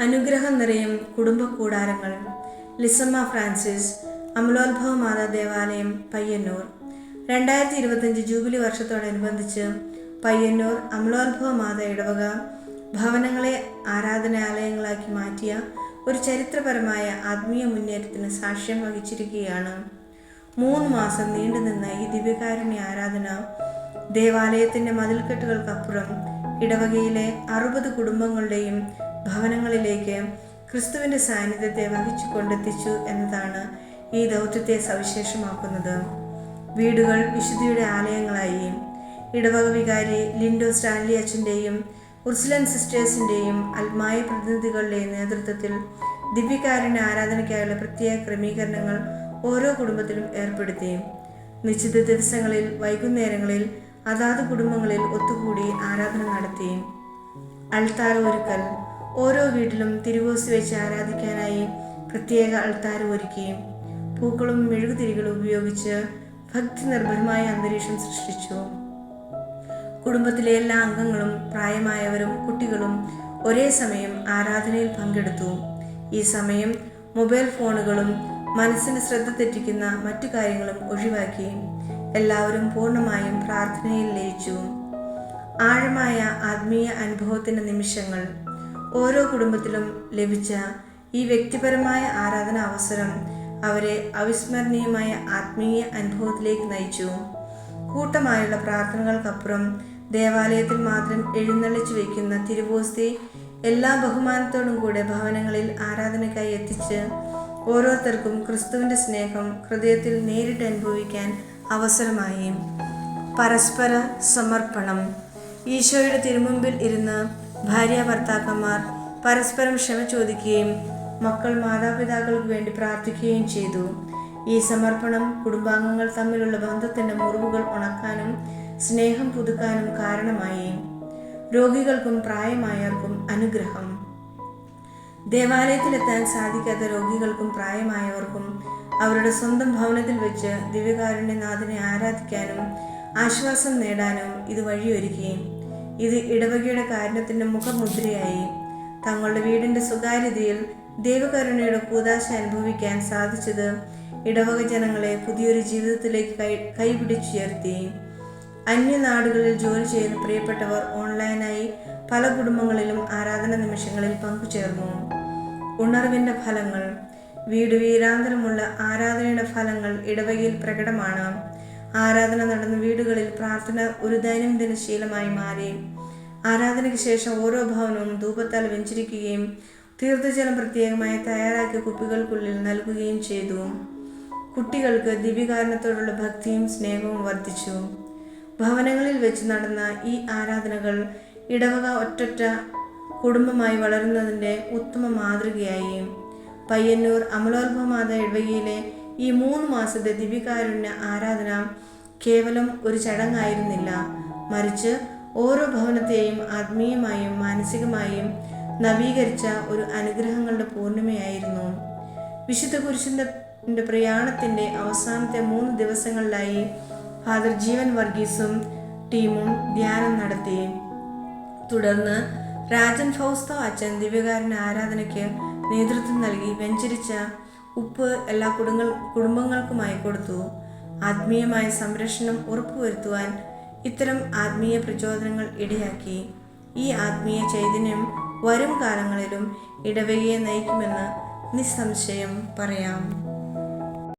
അനുഗ്രഹം നിറയും കുടുംബ കൂടാരങ്ങൾ. ലിസമ്മ ഫ്രാൻസിസ് അമലോത്ഭവ മാതാ ദേവാലയം പയ്യന്നൂർ. രണ്ടായിരത്തി ഇരുപത്തഞ്ച് ജൂബിലി വർഷത്തോടനുബന്ധിച്ച് പയ്യന്നൂർ അമലോത്ഭവ മാതാ ഇടവക ഭവനങ്ങളെ ആരാധനാലയങ്ങളാക്കി മാറ്റിയ ഒരു ചരിത്രപരമായ ആത്മീയ മുന്നേറ്റത്തിന് സാക്ഷ്യം വഹിച്ചിരിക്കുകയാണ്. മൂന്ന് മാസം നീണ്ടുനിന്ന ഈ ദിവ്യകാരുണ്യ ആരാധന ദേവാലയത്തിന്റെ മതിൽക്കെട്ടുകൾക്കപ്പുറം ഇടവകയിലെ അറുപത് കുടുംബങ്ങളുടെയും ഭവനങ്ങളിലേക്ക് ക്രിസ്തുവിന്റെ സാന്നിധ്യത്തെ വഹിച്ചു കൊണ്ടെത്തിച്ചു എന്നതാണ് ഈ ദൗത്യത്തെ സവിശേഷമാക്കുന്നത്. വീടുകൾ വിശുദ്ധിയുടെ ആലയങ്ങളായി. ഇടവക വികാരി ലിൻഡോ സ്റ്റാൻലി അച്ഛന്റെയും ഉർസുലൻ സിസ്റ്റേഴ്സിന്റെയും അൽമായ പ്രതിനിധികളുടെയും നേതൃത്വത്തിൽ ദിവ്യകാരുണ്യ ആരാധനയ്ക്കായുള്ള പ്രത്യേക ക്രമീകരണങ്ങൾ ഓരോ കുടുംബത്തിലും ഏർപ്പെടുത്തി. നിശ്ചിത ദിവസങ്ങളിൽ വൈകുന്നേരങ്ങളിൽ അതാത് കുടുംബങ്ങളിൽ ഒത്തുകൂടി ആരാധന നടത്തി. അൾത്താര ഒരുക്കൽ. ഓരോ വീട്ടിലും തിരുവോസി വെച്ച് ആരാധിക്കാനായി പ്രത്യേക അൾത്താര ഒരുക്കുകയും പൂക്കളും മെഴുകുതിരികളും ഉപയോഗിച്ച് ഭക്തി നിർഭരമായ അന്തരീക്ഷം സൃഷ്ടിച്ചു. കുടുംബത്തിലെ എല്ലാ അംഗങ്ങളും പ്രായമായവരും കുട്ടികളും ഒരേ സമയം ആരാധനയിൽ പങ്കെടുത്തു. ഈ സമയം മൊബൈൽ ഫോണുകളും മനസ്സിന് ശ്രദ്ധ തെറ്റിക്കുന്ന മറ്റു കാര്യങ്ങളും ഒഴിവാക്കി. എല്ലാവരും പൂർണമായും പ്രാർത്ഥനയിൽ ലയിച്ചു. ആഴമായ ആത്മീയ അനുഭവത്തിന്റെ നിമിഷങ്ങൾ ഓരോ കുടുംബത്തിലും ലഭിച്ച ഈ വ്യക്തിപരമായ ആരാധന അവസരം അവരെ അവിസ്മരണീയമായ ആത്മീയ അനുഭവത്തിലേക്ക് നയിച്ചു. കൂട്ടമായുള്ള പ്രാർത്ഥനകൾക്കപ്പുറം ദേവാലയത്തിൽ മാത്രം എഴുന്നള്ളിച്ചു വയ്ക്കുന്ന തിരുവോസ്തി എല്ലാ ബഹുമാനത്തോടും കൂടെ ഭവനങ്ങളിൽ ആരാധനയ്ക്കായി എത്തിച്ച് ഓരോരുത്തർക്കും ക്രിസ്തുവിന്റെ സ്നേഹം ഹൃദയത്തിൽ നേരിട്ട് അനുഭവിക്കാൻ അവസരമായി. പരസ്പര സമർപ്പണം. ഈശോയുടെ തിരുമുമ്പിൽ ഇരുന്ന് ഭാര്യ ഭർത്താക്കന്മാർ പരസ്പരം ക്ഷമ ചോദിക്കുകയും മക്കൾ മാതാപിതാക്കൾക്ക് വേണ്ടി പ്രാർത്ഥിക്കുകയും ചെയ്തു. ഈ സമർപ്പണം കുടുംബാംഗങ്ങൾ തമ്മിലുള്ള ബന്ധത്തിന്റെ മുറിവുകൾ ഉണക്കാനും സ്നേഹം പുതുക്കാനും കാരണമായി. രോഗികൾക്കും പ്രായമായവർക്കും അനുഗ്രഹം. ദേവാലയത്തിലെത്താൻ സാധിക്കാത്ത രോഗികൾക്കും പ്രായമായവർക്കും അവരുടെ സ്വന്തം ഭവനത്തിൽ വെച്ച് ദിവ്യകാരുണ്യനാഥനെ ആരാധിക്കാനും ആശ്വാസം നേടാനും ഇത് വഴിയൊരുക്കി ഇത് ഇടവകയുടെ കാരണത്തിന്റെ മുഖമുദ്രയായി തങ്ങളുടെ വീടിന്റെ സ്വകാര്യതയിൽ ദൈവകരുണയുടെ കൂതാശ അനുഭവിക്കാൻ സാധിച്ചത് ഇടവക ജനങ്ങളെ പുതിയൊരു ജീവിതത്തിലേക്ക് കൈ കൈപിടിച്ചുയർത്തി. അന്യനാടുകളിൽ ജോലി ചെയ്യുന്ന പ്രിയപ്പെട്ടവർ ഓൺലൈനായി പല കുടുംബങ്ങളിലും ആരാധന നിമിഷങ്ങളിൽ പങ്കുചേർന്നു. ഉണർവിന്റെ ഫലങ്ങൾ വീട് വീരാന്തരമുള്ള ആരാധനയുടെ ഫലങ്ങൾ ഇടവകയിൽ പ്രകടമാണ്. ആരാധന നടന്ന വീടുകളിൽ പ്രാർത്ഥന ഒരു ദൈനംദിന ശീലമായി മാറി. ആരാധനയ്ക്ക് ശേഷം ഓരോ ഭവനവും ധൂപത്താൽ വെഞ്ചരിക്കുകയും തീർത്ഥജലം പ്രത്യേകമായി തയ്യാറാക്കിയ കുപ്പികൾക്കുള്ളിൽ നൽകുകയും ചെയ്തു. കുട്ടികൾക്ക് ദിവ്യകാരണത്തോടുള്ള ഭക്തിയും സ്നേഹവും വർദ്ധിച്ചു. ഭവനങ്ങളിൽ വെച്ച് നടന്ന ഈ ആരാധനകൾ ഇടവക ഒറ്റൊറ്റ കുടുംബമായി വളരുന്നതിന്റെ ഉത്തമ മാതൃകയായി. പയ്യന്നൂർ അമലോത്ഭവമാത ഇടവകയിലെ ഈ മൂന്ന് മാസത്തെ ദിവ്യകാരുണ്യ ആരാധന കേവലം ഒരു ചടങ്ങായിരുന്നില്ല. മറിച്ച് ഓരോ ഭവനത്തെയും ആത്മീയമായും മാനസികമായും നവീകരിച്ച ഒരു അനുഗ്രഹങ്ങളുടെ പൂർണിമയായിരുന്നു. വിശുദ്ധ കുരിശിന്റെ പ്രയാണത്തിന്റെ അവസാനത്തെ മൂന്ന് ദിവസങ്ങളിലായി ഫാദർ ജീവൻ വർഗീസും ടീമും ധ്യാനം നടത്തി. തുടർന്ന് രാജൻ ഫൗസ്തോ അച്ഛൻ ദിവ്യകാരൻ ആരാധനയ്ക്ക് നേതൃത്വം നൽകി വെഞ്ചരിച്ച ഉപ്പ് എല്ലാ കുടുംബ കുടുംബങ്ങൾക്കുമായി കൊടുത്തു. ആത്മീയമായ സംരക്ഷണം ഉറപ്പുവരുത്തുവാൻ ഇത്തരം ആത്മീയ പ്രചോദനങ്ങൾ ഇടയാക്കി. ഈ ആത്മീയ ചൈതന്യം വരും കാലങ്ങളിലും ഇടവകയെ നയിക്കുമെന്ന് നിസ്സംശയം പറയാം.